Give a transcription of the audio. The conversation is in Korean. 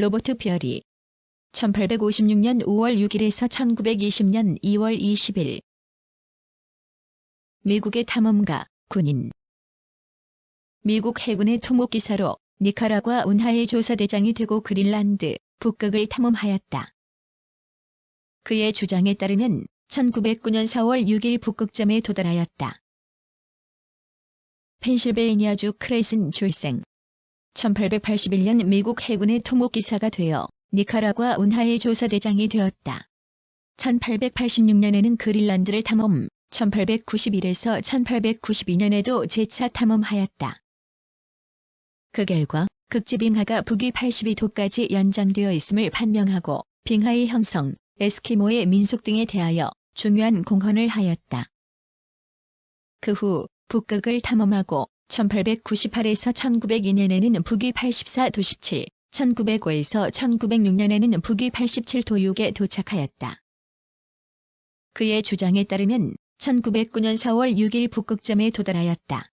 로버트 별이 1856년 5월 6일에서 1920년 2월 20일 미국의 탐험가, 군인 미국 해군의 토목기사로 니카라과 운하의 조사대장이 되고 그린란드, 북극을 탐험하였다. 그의 주장에 따르면 1909년 4월 6일 북극점에 도달하였다. 펜실베이니아주 크레이슨 출생 1881년 미국 해군의 토목기사가 되어 니카라과 운하의 조사대장이 되었다. 1886년에는 그린란드를 탐험, 1891에서 1892년에도 재차 탐험하였다. 그 결과 극지 빙하가 북위 82도까지 연장되어 있음을 판명하고 빙하의 형성, 에스키모의 민속 등에 대하여 중요한 공헌을 하였다. 그 후 북극을 탐험하고 1898에서 1902년에는 북위 84도 17, 1905에서 1906년에는 북위 87도 6에 도착하였다. 그의 주장에 따르면 1909년 4월 6일 북극점에 도달하였다.